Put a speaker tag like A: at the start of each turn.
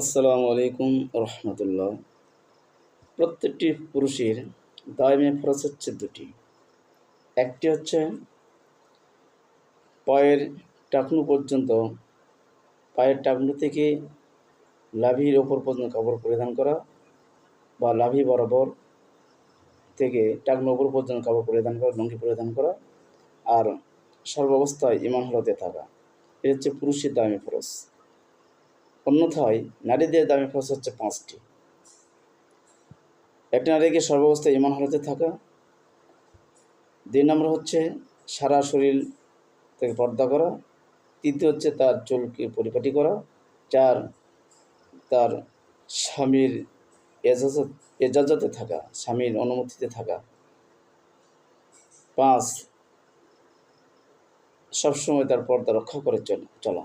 A: আসসালামু আলাইকুম রহমতুল্লাহ। প্রত্যেকটি পুরুষের দায়মে ফরজ হচ্ছে দুটি। একটি হচ্ছে পায়ের টাকনু পর্যন্ত, পায়ের টাকনু থেকে লাভির ওপর পর্যন্ত কাপড় পরিধান করা বা লাভি বরাবর থেকে টাকনু ওপর পর্যন্ত কাপড় পরিধান করা, লুঙ্গি পরিধান করা আর সর্বাবস্থায় ইমান হলতে থাকা। এ হচ্ছে পুরুষের দামি ফরজ। অন্যথায় নারীদের দামি ফরজ হচ্ছে পাঁচটি। একটি নারীকে সর্বাবস্থায় ইমান হারাতে থাকা। দুই নম্বর হচ্ছে সারা শরীর থেকে পর্দা করা। তৃতীয় হচ্ছে তার চুলকে পরিপাটি করা। চার, তার স্বামীর এজাজত, এজাজতে থাকা, স্বামীর অনুমতিতে থাকা। পাঁচ, সবসময় তার পর্দা রক্ষা করে চলা।